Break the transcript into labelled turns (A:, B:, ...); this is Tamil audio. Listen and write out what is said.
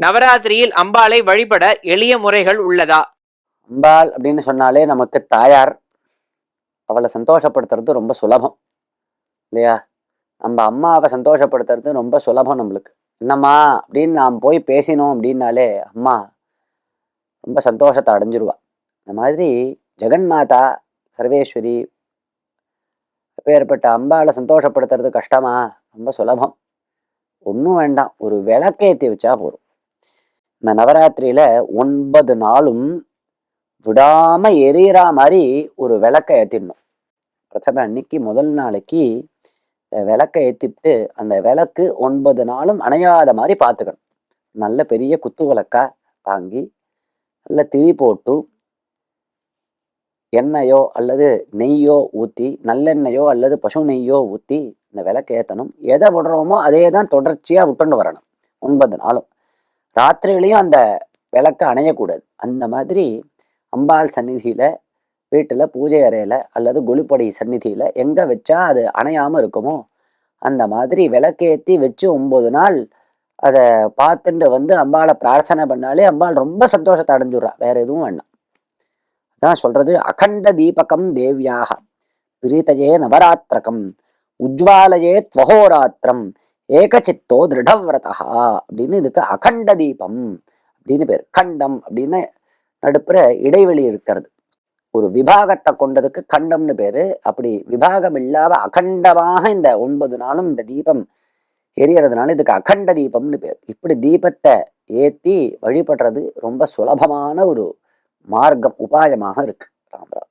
A: நவராத்திரியில் அம்பாளை வழிபட எளிய முறைகள் உள்ளதா?
B: அம்பாள் அப்படின்னு சொன்னாலே நமக்கு தாயார் அவளை சந்தோஷப்படுத்துறது ரொம்ப சுலபம் இல்லையா? நம்ம அம்மாவை சந்தோஷப்படுத்துறது ரொம்ப சுலபம் நம்மளுக்கு. என்னம்மா அப்படின்னு நாம் போய் பேசினோம் அப்படின்னாலே அம்மா ரொம்ப சந்தோஷத்தை அடைஞ்சிருவா. இந்த மாதிரி ஜெகன் மாதா சர்வேஸ்வரி அப்பேற்பட்ட அம்பாளை சந்தோஷப்படுத்துறது கஷ்டமா? ரொம்ப சுலபம். ஒன்றும் வேண்டாம். ஒரு விளக்கேற்றி வச்சா போதும். இந்த நவராத்திரியில ஒன்பது நாளும் விடாம எரியற மாதிரி ஒரு விளக்கை ஏற்றிடணும் பிரச்சனை அன்னைக்கு முதல் நாளைக்கு விளக்கை ஏற்றிட்டு அந்த விளக்கு ஒன்பது நாளும் அணையாத மாதிரி பார்த்துக்கணும். நல்ல பெரிய குத்து விளக்கா வாங்கி நல்ல திரி போட்டு எண்ணெயோ அல்லது நெய்யோ ஊற்றி நல்லெண்ணெயோ அல்லது பசு நெய்யோ ஊற்றி இந்த விளக்கு ஏற்றணும் எதை விடுறோமோ அதே தான் தொடர்ச்சியாக விட்டுண்டு வரணும். ஒன்பது நாளும். ராத்திரியிலையும் அந்த விளக்கு அணையக்கூடாது. அந்த மாதிரி அம்பாள் சந்நிதியில வீட்டுல பூஜை அறையில அல்லது குளிப்படி சந்நிதியில எங்க வச்சா அது அணையாம இருக்குமோ அந்த மாதிரி விளக்கேத்தி வச்சு ஒன்பது நாள் அதை பார்த்துட்டு வந்து அம்பாளை பிரார்த்தனை பண்ணாலே அம்பாள் ரொம்ப சந்தோஷத்தை அடைஞ்சுடுறா. வேற எதுவும் வேண்டாம். அதான் சொல்றது. அகண்ட தீபகம் தேவியாக பிரீதையே நவராத்திரகம். உஜ்வாலயே துவகோராத்திரம். ஏகச்சித்தோ திருடவிரதா அப்படின்னு இதுக்கு அகண்ட தீபம் அப்படின்னு பேர். கண்டம் அப்படின்னு நடுப்புற இடைவெளி இருக்கிறது. ஒரு விபாகத்தை கொண்டதுக்கு கண்டம்னு பேரு. அப்படி விபாகம் இல்லாம அகண்டமாக இந்த ஒன்பது நாளும் இந்த தீபம் எரியறதுனால இதுக்கு அகண்ட தீபம்னு பேர். இப்படி தீபத்தை ஏத்தி வழிபடுறது ரொம்ப சுலபமான ஒரு மார்க்கம் உபாயமாக இருக்கு. ராமராவ்